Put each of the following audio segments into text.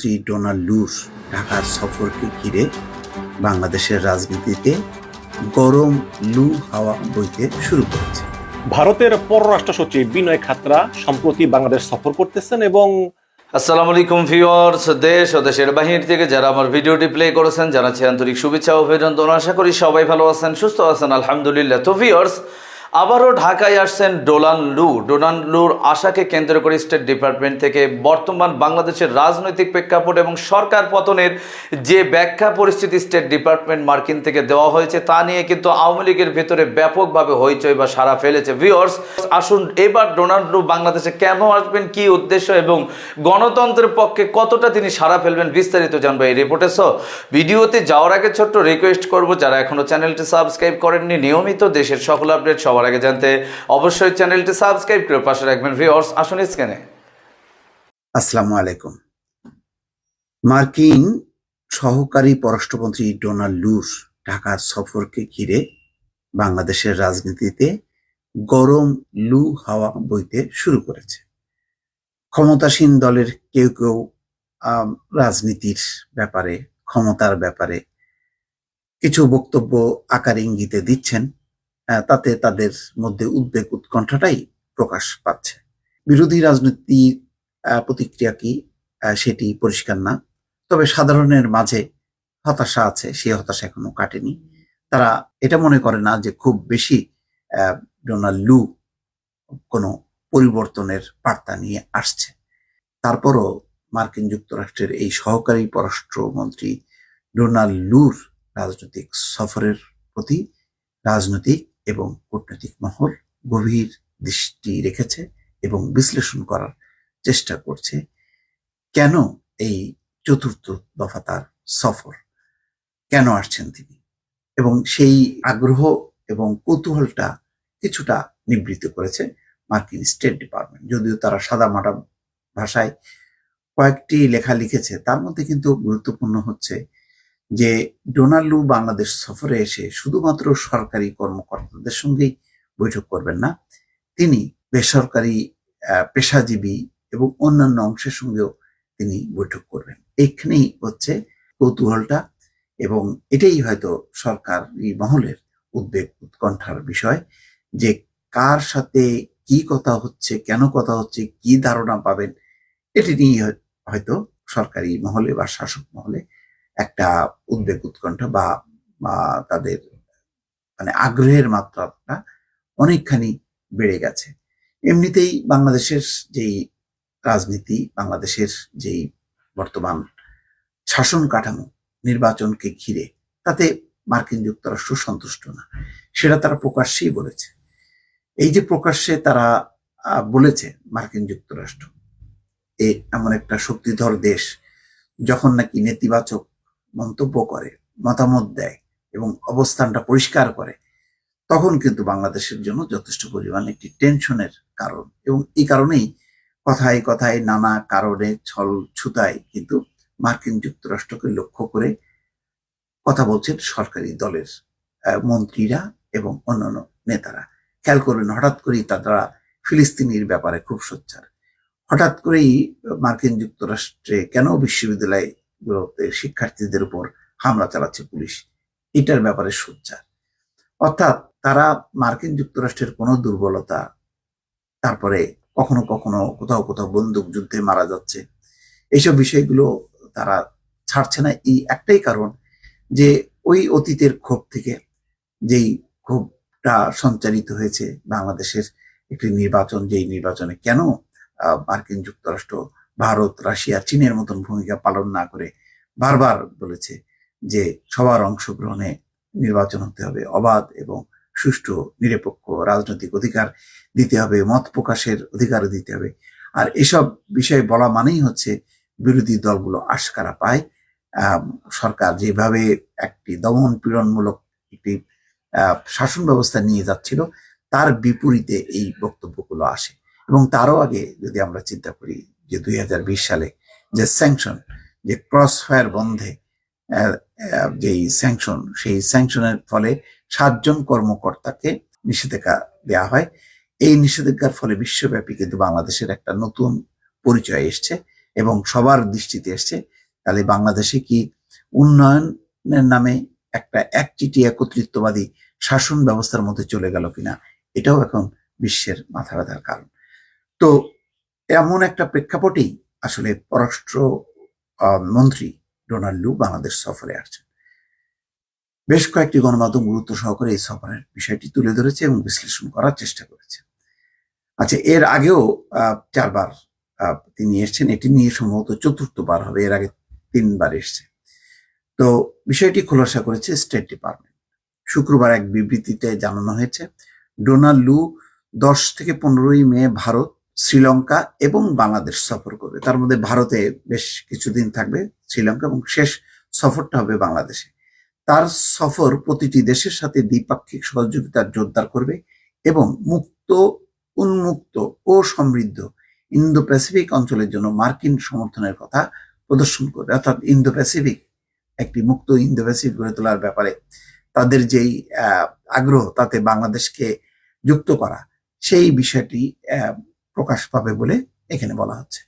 Shri Donald লুর ঢাকার সফরকে ঘিরে বাংলাদেশের রাজনীতিতে গরম লু হাওয়া বইতে শুরু করেছে। ভারতের পররাষ্ট্র সচিব বিনয় খাতরা সম্প্রতি বাংলাদেশ সফর করতেছেন এবং আসসালামু আলাইকুম ভিউয়ার্স দেশ ও দেশের বাহির থেকে যারা আমার ভিডিওটি প্লে করেছেন জানাচ্ছি আন্তরিক শুভেচ্ছা ও অভিনন্দন। আশা করি সবাই ভালো আছেন সুস্থ আছেন আলহামদুলিল্লাহ। তো ভিউয়ার্স আবারও ঢাকায় আসছেন ডোনাল্ড লু। ডোনাল্ড লুর আশাকে কেন্দ্র করে স্টেট ডিপার্টমেন্ট থেকে বর্তমান বাংলাদেশের রাজনৈতিক প্রেক্ষাপট এবং সরকার পতনের যে ব্যাখ্যা পরিস্থিতি স্টেট ডিপার্টমেন্ট মার্কিন থেকে দেওয়া হয়েছে, তা নিয়ে কিন্তু আওয়ামী লীগের ভেতরে ব্যাপকভাবে হইচই বা সারা ফেলেছে। ভিউয়ার্স আসুন এবার ডোনাল্ড লু বাংলাদেশে কেন আসবেন, কি উদ্দেশ্য এবং গণতন্ত্রের পক্ষে কতটা তিনি সারা ফেলবেন বিস্তারিত জানব এই রিপোর্টে সো ভিডিওতে যাওয়ার আগে ছোট্ট রিকোয়েস্ট করব, যারা এখনও চ্যানেলটি সাবস্ক্রাইব করেননি, নিয়মিত দেশের সকল আপডেট সবার আগে জানতে অবশ্যই চ্যানেলটি সাবস্ক্রাইব করে পাশে রাখবেন ভিউয়ার্স, আসুন স্ক্যানে আসসালামু আলাইকুম। মার্কিন সহকারী পররাষ্ট্রমন্ত্রী ডোনাল্ড লুর ঢাকার সফরকে ঘিরে বাংলাদেশের রাজনীতিতে গরম লু হাওয়া বইতে শুরু করেছে। ক্ষমতাসীন দলের কেউ কেউ রাজনীতির ব্যাপারে, ক্ষমতার ব্যাপারে কিছু বক্তব্য আকার ইঙ্গিতে দিচ্ছেন তাতে তাদের মধ্যে উদ্বেগ উৎকণ্ঠাটাই প্রকাশ পাচ্ছে। বিরোধী রাজনীতির প্রতিক্রিয়া কি? সেটি পরিষ্কার না। তবে সাধারণের মাঝে হতাশা আছে, সেই হতাশা এখনও কাটেনি। তারা এটা মনে করে না যে খুব বেশি ডোনাল্ড লু কোনো পরিবর্তনের বার্তা নিয়ে আসছে। তারপরও মার্কিন যুক্তরাষ্ট্রের এই সহকারী পররাষ্ট্রমন্ত্রী ডোনাল্ড লুর রাজনৈতিক সফরের প্রতি রাজনৈতিক এবং কূটনৈতিক মহল গভীর দৃষ্টি রেখেছে এবং বিশ্লেষণ করার চেষ্টা করছে। কেন এই চতুর্থ দফা তার সফর? কেন আসছেন তিনি? এবং সেই আগ্রহ এবং কৌতূহলটা কিছুটা নিবৃত্ত করেছে মার্কিন স্টেট ডিপার্টমেন্ট। যদিও তারা সাদামাটা ভাষায় কয়েকটি লেখা লিখেছে, তার মধ্যে কিন্তু গুরুত্বপূর্ণ হচ্ছে যে ডোনাল্ড বাংলাদেশ সফরে এসে শুধুমাত্র সরকারি কর্মকর্তাদের সঙ্গেই বৈঠক করবেন না, তিনি বেসরকারি পেশাজীবী এবং অন্যান্য অংশের সঙ্গেও তিনি বৈঠক করবেন। এখানেই হচ্ছে কৌতূহলটা এবং এটাই হয়তো সরকারি মহলের উদ্বেগ, উৎকণ্ঠার বিষয় যে কার সাথে কি কথা হচ্ছে, কেন কথা হচ্ছে, কি ধারণা পাবেন, এটি নিয়ে হয়তো সরকারি মহলে বা শাসক মহলে একটা উদ্বেগ উৎকণ্ঠা বা তাদের মানে আগ্রহের মাত্রাটা অনেকখানি বেড়ে গেছে। এমনিতেই বাংলাদেশের যেই রাজনীতি, বাংলাদেশের যেই বর্তমান শাসন কাঠামো, নির্বাচনকে ঘিরে, তাতে মার্কিন যুক্তরাষ্ট্র সন্তুষ্ট না। সেটা তারা প্রকাশ্যেই বলেছে। এই যে প্রকাশ্যে তারা বলেছে মার্কিন যুক্তরাষ্ট্র, এ এমন একটা শক্তিধর দেশ, যখন নাকি নেতিবাচক মন্তব্য করে, মতামত দেয় এবং অবস্থানটা পরিষ্কার করে, তখন কিন্তু বাংলাদেশের জন্য যথেষ্ট পরিমাণ একটি টেনশনের কারণ এবং এই কারণেই কথায় কথায় নানা কারণে ছল ছুতায় কিন্তু মার্কিন যুক্তরাষ্ট্রকে লক্ষ্য করে কথা বলছেন সরকারি দলের মন্ত্রীরা এবং অন্যান্য নেতারা। খেয়াল করবেন, হঠাৎ করেই তারা ফিলিস্তিনির ব্যাপারে খুব সোচ্চার। হঠাৎ করেই মার্কিন যুক্তরাষ্ট্রে কেন বিশ্ববিদ্যালয়গুলোতে শিক্ষার্থীদের উপর হামলা চালাচ্ছে পুলিশ। এটার ব্যাপারে সোচ্চার। অর্থাৎ তারা মার্কিন যুক্তরাষ্ট্রের কোনো দুর্বলতা, তারপরে কখনো কখনো কোথাও কোথাও বন্দুক যুদ্ধে মারা যাচ্ছে এইসব বিষয়গুলো তারা ছাড়ছে না। এই একটাই কারণ যে ওই অতীতের ক্ষোভ থেকে যেই ক্ষোভটা সঞ্চারিত হয়েছে বাংলাদেশের একটি নির্বাচন, যেই নির্বাচনে কেন মার্কিন যুক্তরাষ্ট্র ভারত, রাশিয়া, চীনের মতন ভূমিকা পালন না করে বারবার বলেছে যে সবার অংশগ্রহণে নির্বাচন হতে হবে। অবাধ এবং সুষ্ঠু, নিরপেক্ষ রাজনৈতিক অধিকার দিতে হবে, মত প্রকাশের অধিকারও দিতে হবে। আর এসব বিষয় বলা মানেই হচ্ছে বিরোধী দলগুলো আশকারা পায়। সরকার যেভাবে একটি দমন পীড়নমূলক একটি শাসন ব্যবস্থা নিয়ে যাচ্ছিল, তার বিপরীতে এই বক্তব্যগুলো আসে। এবং তারও আগে যদি আমরা চিন্তা করি যে দুই হাজার বিশ সালে যে স্যাংশন যে ক্রস ফায়ার বন্ধে যেই স্যাংশন সেই স্যাংশনের ফলে সাতজন কর্মকর্তাকে নিষেধাজ্ঞা দেওয়া হয়। এই নিষেধাজ্ঞার ফলে বিশ্বব্যাপী কিন্তু বাংলাদেশের একটা নতুন পরিচয় এসছে এবং সবার দৃষ্টিতে এসছে। তাহলে বাংলাদেশে কি উন্নয়নের নামে একটা একচিটি একত্রিত্ববাদী শাসন ব্যবস্থার মধ্যে চলে গেল কিনা, এটাও এখন বিশ্বের মাথা ব্যথার কারণ। তো এমন একটা প্রেক্ষাপটেই আসলে পররাষ্ট্র মন্ত্রী ডোনাল্ড লু বাংলাদেশ সফরে আসছেন। বেশ কয়েকটি গণমাধ্যম গুরুত্ব সহকারে এই সফরের বিষয়টি তুলে ধরেছে এবং বিশ্লেষণ করার চেষ্টা করেছে। আচ্ছা এর আগেও চারবার তিনি এসেছেন। এটি নিয়ে সম্ভবত চতুর্থবার হবে, এর আগে তিনবার এসছে। তো বিষয়টি খোলাসা করেছে স্টেট ডিপার্টমেন্ট। শুক্রবার এক বিবৃতিতে জানানো হয়েছে, ডোনাল্ড লু দশ থেকে পনেরোই মে ভারত শ্রীলঙ্কা এবং বাংলাদেশ সফর করবে। তার মধ্যে ভারতে বেশ কিছুদিন থাকবে শ্রীলঙ্কা এবং শেষ সফরটা হবে বাংলাদেশে। তার সফর প্রতিটি দেশের সাথে দ্বিপাক্ষিক সহযোগিতার জোরদার করবে এবং মুক্ত, উন্মুক্ত ও সমৃদ্ধ ইন্দো প্যাসিফিক অঞ্চলের জন্য মার্কিন সমর্থনের কথা প্রদর্শন করবে। অর্থাৎ ইন্দো প্যাসিফিক একটি মুক্ত ইন্দো প্যাসিফিক গড়ে তোলার ব্যাপারে তাদের যেই আগ্রহ তাতে বাংলাদেশকে যুক্ত করা, সেই বিষয়টি প্রকাশ পাবে বলে এখানে বলা হচ্ছে।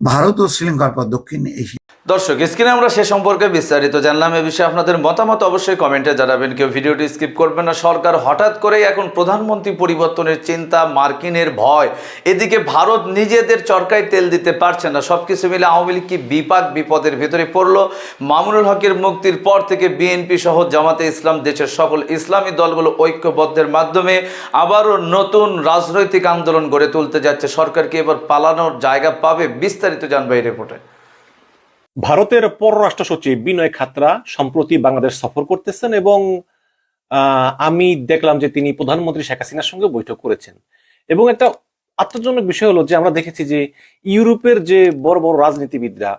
ভারত ও শ্রীলঙ্কার পর দক্ষিণ এশিয়া দর্শক, স্ক্রিনে আমরা সে সম্পর্কে বিস্তারিত জানলাম। এ বিষয়ে আপনাদের মতামত অবশ্যই কমেন্টে জানাবেন। কেউ ভিডিওটি স্কিপ করবেন না। সরকার হঠাৎ করেই এখন প্রধানমন্ত্রী পরিবর্তনের চিন্তা, মার্কিনের ভয়। এদিকে ভারত নিজেদের চরকায় তেল দিতে পারছে না। সব কিছু মিলে আওয়ামী লীগ কি বিপাক, বিপদের ভেতরে পড়ল? মামুনুল হকের মুক্তির পর থেকে বিএনপি সহ জামাতে ইসলাম দেশের সকল ইসলামী দলগুলো ঐক্যবদ্ধের মাধ্যমে আবারও নতুন রাজনৈতিক আন্দোলন গড়ে তুলতে যাচ্ছে। সরকার কি এবার পালানোর জায়গা পাবে? বিস্তারিত জানবে এই রিপোর্টে। ভারতের পররাষ্ট্র সচিব বিনয় খাত্রা সম্প্রতি বাংলাদেশ সফর করতেছেন এবং আমি দেখলাম যে তিনি প্রধানমন্ত্রী শেখ হাসিনার সঙ্গে বৈঠক করেছেন। এবং একটা আশ্চর্যজনক বিষয় হলো যে আমরা দেখেছি যে ইউরোপের যে বড় বড় রাজনীতিবিদরা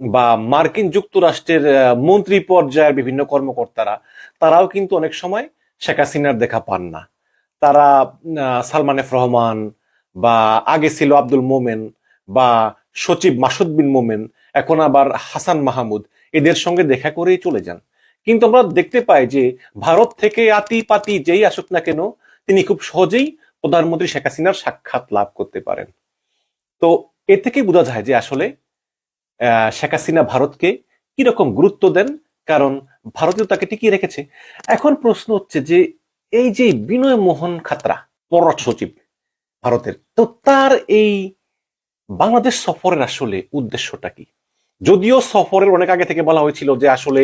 বা মার্কিন যুক্তরাষ্ট্রের মন্ত্রী পর্যায়ের বিভিন্ন কর্মকর্তারা, তারাও কিন্তু অনেক সময় শেখ হাসিনার দেখা পান না। তারা সালমান এফ রহমান বা আগে ছিল আব্দুল মোমেন বা সচিব মাসুদ বিন মোমেন এখন আবার হাসান মাহমুদ এদের সঙ্গে দেখা করেই চলে যান। কিন্তু আমরা দেখতে পাই যে ভারত থেকে আতি পাতি যেই আসুক না কেন, তিনি খুব সহজেই প্রধানমন্ত্রী শেখ হাসিনার সাক্ষাৎ লাভ করতে পারেন। তো এ থেকে বোঝা যায় যে আসলে শেখ হাসিনা ভারতকে কীরকম গুরুত্ব দেন, কারণ ভারতীয় তাকে টিকিয়ে রেখেছে। এখন প্রশ্ন হচ্ছে যে এই যে বিনয় মোহন খাতরা, পররাষ্ট্র সচিব ভারতের, তো তার এই বাংলাদেশ সফরের আসলে উদ্দেশ্যটা কি? যদিও সফরের অনেক আগে থেকে বলা হয়েছিল যে আসলে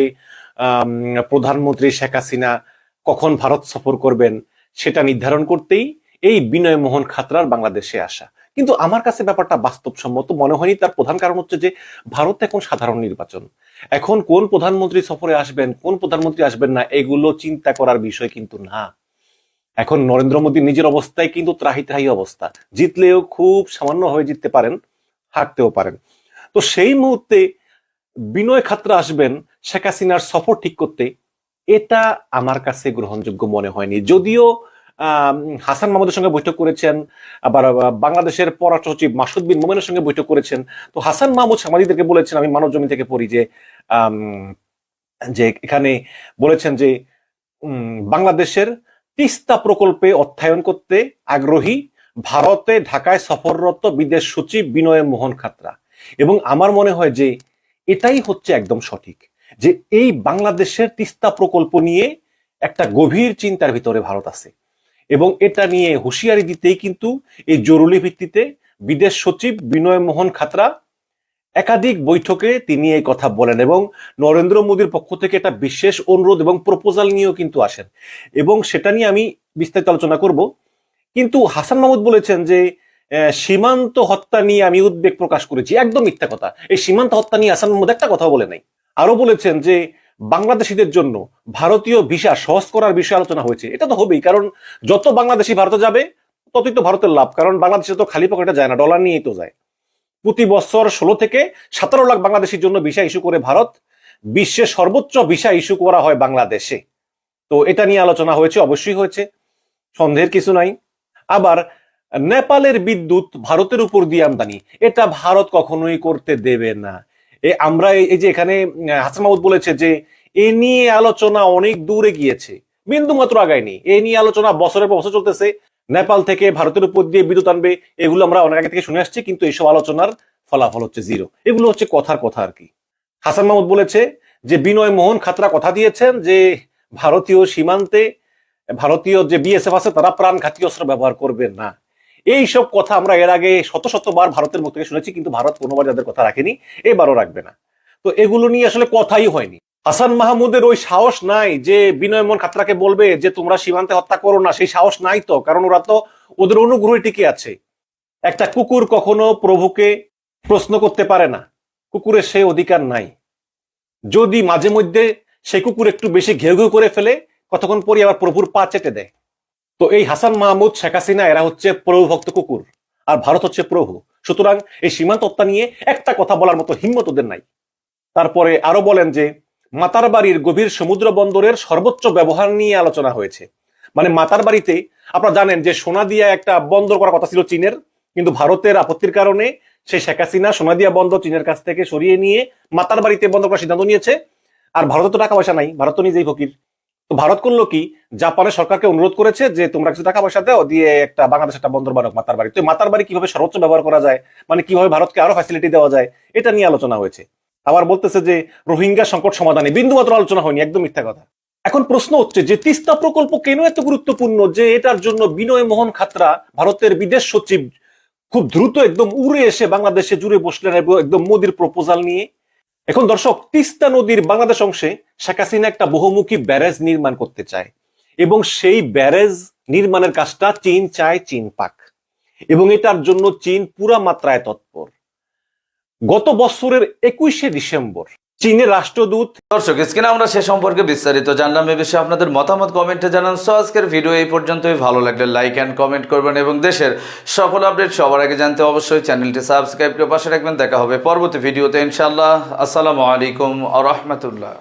প্রধানমন্ত্রী শেখ হাসিনা কখন ভারত সফর করবেন সেটা নির্ধারণ করতেই এই বিনয় মোহন খাতরার বাংলাদেশে আসা। কিন্তু আমার কাছে ব্যাপারটা বাস্তবসম্মত মনে হয়নি। তার প্রধান কারণ হচ্ছে যে ভারত এখন সাধারণ নির্বাচন। এখন কোন প্রধানমন্ত্রী সফরে আসবেন, কোন প্রধানমন্ত্রী আসবেন না, এগুলো চিন্তা করার বিষয় কিন্তু না। এখন নরেন্দ্র মোদী নিজের অবস্থায় কিন্তু ত্রাহি ত্রাহি অবস্থা। জিতলেও খুব সামান্য হয়ে জিততে পারেন, হারতেও পারেন। তো সেই মুহূর্তে বিনয় খাত্রা আসবেন শেখ হাসিনার সফর ঠিক করতে। এটা আমার কাছে গ্রহণযোগ্য মনে হয়নি। যদিও হাসান মাহমুদের সঙ্গে বৈঠক করেছেন, আবার বাংলাদেশের পররাষ্ট্র সচিব মাসুদ বিন মোমেনের সঙ্গে বৈঠক করেছেন। তো হাসান মাহমুদ সাংবাদিকদেরকে বলেছেন, আমি মানব জমি থেকে পড়ি যে যে এখানে বলেছেন যে বাংলাদেশের তিস্তা প্রকল্পে অর্থায়ন করতে আগ্রহী ভারতে ঢাকায় সফররত বিদেশ সচিব বিনয় মোহন খাতরা। এবং আমার মনে হয় যে এটাই হচ্ছে একদম সঠিক, যে এই বাংলাদেশের তিস্তা প্রকল্প নিয়ে একটা গভীর চিন্তার ভিতরে ভারত আছে। এবং এটা নিয়ে হুঁশিয়ারি দিতেই কিন্তু এই জরুরি ভিত্তিতে বিদেশ সচিব বিনয় মোহন খাতরা একাধিক বৈঠকে তিনি এই কথা বলেন এবং নরেন্দ্র মোদীর পক্ষ থেকে একটা বিশেষ অনুরোধ এবং প্রপোজাল নিয়েও কিন্তু আসেন। এবং সেটা নিয়ে আমি বিস্তারিত আলোচনা করব। কিন্তু হাসান মাহমুদ বলেছেন যে সীমান্ত হত্যা নিয়ে আমি উদ্বেগ প্রকাশ করেছি। একদম মিথ্যা কথা। এই সীমান্ত হত্যা নিয়ে আসামের মধ্যে একটা কথা বলে নাই। আরও বলেছেন যে, বাংলাদেশিদের জন্য ভারতীয় ভিসা সহজ করার বিষয়ে আলোচনা হয়েছে। এটা তো হবেই, কারণ যত বাংলাদেশি ভারতে যাবে, ততই তো ভারতের লাভ। কারণ বাংলাদেশে তো খালি পকেটে যায় না, ডলার নিয়েই তো যায়। প্রতি বছর ষোলো থেকে সতেরো লাখ বাংলাদেশির জন্য ভিসা ইস্যু করে ভারত, বিশ্বের সর্বোচ্চ ভিসা ইস্যু করা হয় বাংলাদেশে। তো এটা নিয়ে আলোচনা হয়েছে, অবশ্যই হয়েছে। সন্দেহের কিছু নাই। আবার নেপালের বিদ্যুৎ ভারতের উপর দিয়ে আমদানি। এটা ভারত কখনোই করতে দেবে না। এ আমরা এই যে এখানে হাসান মাহমুদ বলেছে যে, এ নিয়ে আলোচনা অনেক দূরে গিয়েছে। বিন্দু মাত্র আগায়নি। এ নিয়ে আলোচনা বছরের পর বছর চলতেছে। নেপাল থেকে ভারতের উপর দিয়ে বিদ্যুৎ আনবে, এগুলো আমরা অনেক আগে থেকে শুনে আসছি, কিন্তু এইসব আলোচনার ফলাফল হচ্ছে জিরো। এগুলো হচ্ছে কথার কথা আর কি। হাসান মাহমুদ বলেছে যে, বিনয় মোহন খাতরা কথা দিয়েছেন যে, ভারতীয় সীমান্তে, ভারতীয় যে বিএসএফ আছে, তারা প্রাণঘাতী অস্ত্র ব্যবহার করবে না। এই সব কথা আমরা এর আগে শত শতবার ভারতের মুখ থেকে শুনেছি, কিন্তু ভারত কোনোবার যাদের কথা রাখেনি, এবারও রাখবে না। তো এগুলো নিয়ে আসলে কথাই হয়নি। হাসান মাহমুদের ওই সাহস নাই যে বিনয় মোহন খাতরাকে বলবে যে, তোমরা সীমান্তে হত্যা করো না। সেই সাহস নাই তো, কারণ ওরা তো ওদের অনুগ্রহে টিকে আছে। একটা কুকুর কখনো প্রভুকে প্রশ্ন করতে পারে না। কুকুরের সে অধিকার নাই। যদি মাঝে মধ্যে সেই কুকুর একটু বেশি ঘেউ ঘেউ করে ফেলে, কতক্ষণ পরে আবার প্রভুর পা চেটে দেয়। তো এই হাসান মাহমুদ, শেখ হাসিনা, এরা হচ্ছে প্রভুভক্ত কুকুর, আর ভারত হচ্ছে প্রভু। সুতরাং এই সীমান্ত হত্যা নিয়ে একটা কথা বলার মতো হিম্মত ওদের নাই। তারপরে আরও বলেন যে মাতার বাড়ির গভীর সমুদ্র বন্দরের সর্বোচ্চ ব্যবহার নিয়ে আলোচনা হয়েছে। মানে মাতার বাড়িতে আপনারা জানেন যে সোনাদিয়া একটা বন্দর করার কথা ছিল চীনের, কিন্তু ভারতের আপত্তির কারণে সেই শেখ হাসিনা সোনাদিয়া বন্দর চীনের কাছ থেকে সরিয়ে নিয়ে মাতার বাড়িতে বন্ধ করার সিদ্ধান্ত নিয়েছে। আর ভারতে তো টাকা পয়সা নাই, ভারত নিজেই ফকির। তো ভারত করল কি? জাপানের সরকারকে অনুরোধ করেছে যে, তোমরা কিছু টাকা পয়সা দাও, দিয়ে একটা বাংলাদেশ একটা বন্দর বানাক মাতার বাড়ি। তো মাতার বাড়ি কীভাবে সর্বোচ্চ ব্যবহার করা যায়? মানে কীভাবে ভারতকে আরও ফ্যাসিলিটি দেওয়া যায়? এটা নিয়ে আলোচনা হয়েছে। আবার বলতেছে যে, রোহিঙ্গা সংকট সমাধানে বিন্দু মাত্র আলোচনা হয়নি, একদম মিথ্যা কথা। এখন প্রশ্ন হচ্ছে যে, তিস্তা প্রকল্প কেন এত গুরুত্বপূর্ণ যে, এটার জন্য বিনয় মোহন খাতরা, ভারতের বিদেশ সচিব, খুব দ্রুত একদম উড়ে এসে বাংলাদেশে জুড়ে বসলেন একদম মোদির প্রপোজাল নিয়ে। এখন দর্শক, তিস্তা নদীর বাংলাদেশ অংশে শেখ হাসিনা একটা বহুমুখী ব্যারেজ নির্মাণ করতে চায় এবং সেই ব্যারেজ নির্মাণের কাজটা চীন চায় চীন পাক। এবং এটার জন্য চীন পুরা মাত্রায় তৎপর। গত বছরের একুশে ডিসেম্বর চীনের রাষ্ট্রদূত দর্শক, স্ক্রিনে আমরা সে সম্পর্কে বিস্তারিত জানলাম। এ বিষয়ে আপনাদের মতামত কমেন্টে জানান। সো আজকের ভিডিও এই পর্যন্তই। ভালো লাগলে লাইক অ্যান্ড কমেন্ট করবেন এবং দেশের সকল আপডেট সবার আগে জানতে অবশ্যই চ্যানেলটি সাবস্ক্রাইব করে পাশে রাখবেন। দেখা হবে পরবর্তী ভিডিওতে ইনশাআল্লাহ। আসসালামু আলাইকুম আ রহমতুল্লাহ।